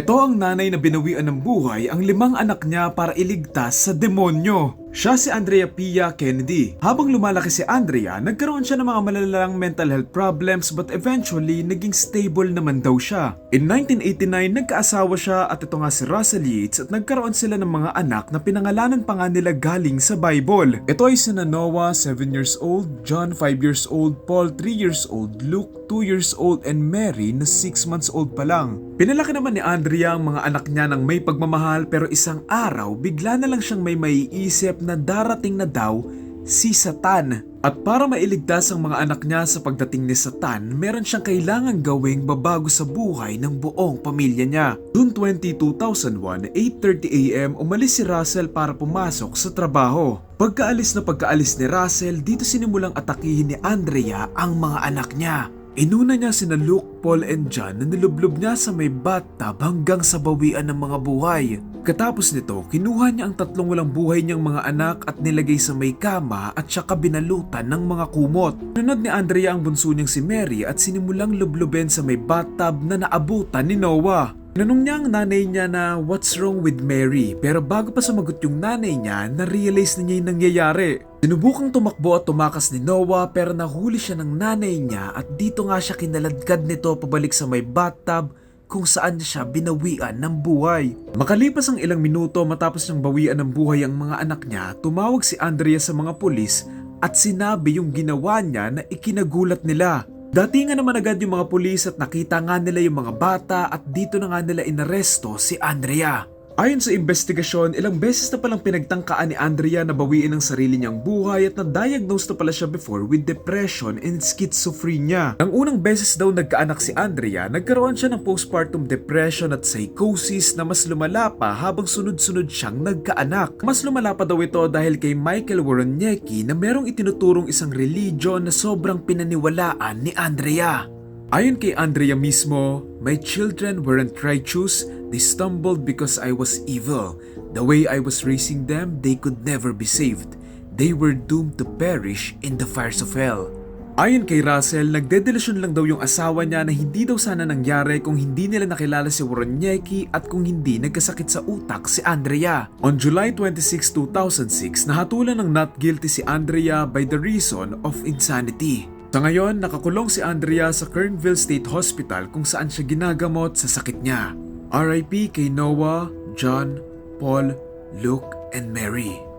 Ito ang nanay na binawian ng buhay ang limang anak niya para iligtas sa demonyo. Siya si Andrea Pia Kennedy. Habang lumalaki si Andrea, nagkaroon siya ng mga malalalang mental health problems but eventually naging stable naman daw siya. In 1989, nagkaasawa siya at ito nga si Russell Yates at nagkaroon sila ng mga anak na pinangalanan pa nga nila galing sa Bible. Ito ay sina Noah, 7 years old, John, 5 years old, Paul, 3 years old, Luke, 2 years old, and Mary na 6 months old pa lang. Pinalaki naman ni Andrea ang mga anak niya ng may pagmamahal pero isang araw bigla na lang siyang may maiisip na darating na daw si Satan. At para mailigtas ang mga anak niya sa pagdating ni Satan, meron siyang kailangang gawing babago sa buhay ng buong pamilya niya. June 20, 2001, 8.30am, umalis si Russell para pumasok sa trabaho. Pagkaalis na pagkaalis ni Russell, dito sinimulang atakihin ni Andrea ang mga anak niya. Inuna niya sina Luke, Paul, and John na nilublob niya sa may bathtub hanggang sa bawian ng mga buhay. Katapos nito, kinuha niya ang tatlong walang buhay niyang mga anak at nilagay sa may kama at saka binalutan ng mga kumot. Nunod ni Andrea ang bunso niyang si Mary at sinimulang lublubin sa may bathtub na naabutan ni Noah. Nanong niya ang nanay niya na what's wrong with Mary pero bago pa sumagot yung nanay niya, na-realize na niya yung nangyayari. Sinubukang tumakbo at tumakas ni Noah pero nahuli siya ng nanay niya at dito nga siya kinaladkad nito pabalik sa may bathtub kung saan siya binawian ng buhay. Makalipas ang ilang minuto matapos niyang bawian ng buhay ang mga anak niya, tumawag si Andrea sa mga pulis at sinabi yung ginawa niya na ikinagulat nila. Datingan naman agad yung mga pulis at nakita nga nila yung mga bata at dito na nga nila inaresto si Andrea. Ayon sa investigasyon, ilang beses na palang pinagtangkaan ni Andrea na bawiin ang sarili niyang buhay at na-diagnose na pala siya before with depression and schizophrenia. Nang unang beses daw nagkaanak si Andrea, nagkaroon siya ng postpartum depression at psychosis na mas lumala pa habang sunod-sunod siyang nagkaanak. Mas lumala pa daw ito dahil kay Michael Woronicki na merong itinuturong isang religion na sobrang pinaniwalaan ni Andrea. Ayon kay Andrea mismo, My children weren't righteous, they stumbled because I was evil. The way I was raising them, they could never be saved. They were doomed to perish in the fires of hell. Ayon kay Russell, nagdedelusyon lang daw yung asawa niya na hindi daw sana nangyari kung hindi nila nakilala si Woronicki at kung hindi nagkasakit sa utak si Andrea. On July 26, 2006, nahatulan ng not guilty si Andrea by the reason of insanity. Sa ngayon, nakakulong si Andrea sa Kernville State Hospital kung saan siya ginagamot sa sakit niya. RIP kay Noah, John, Paul, Luke, and Mary.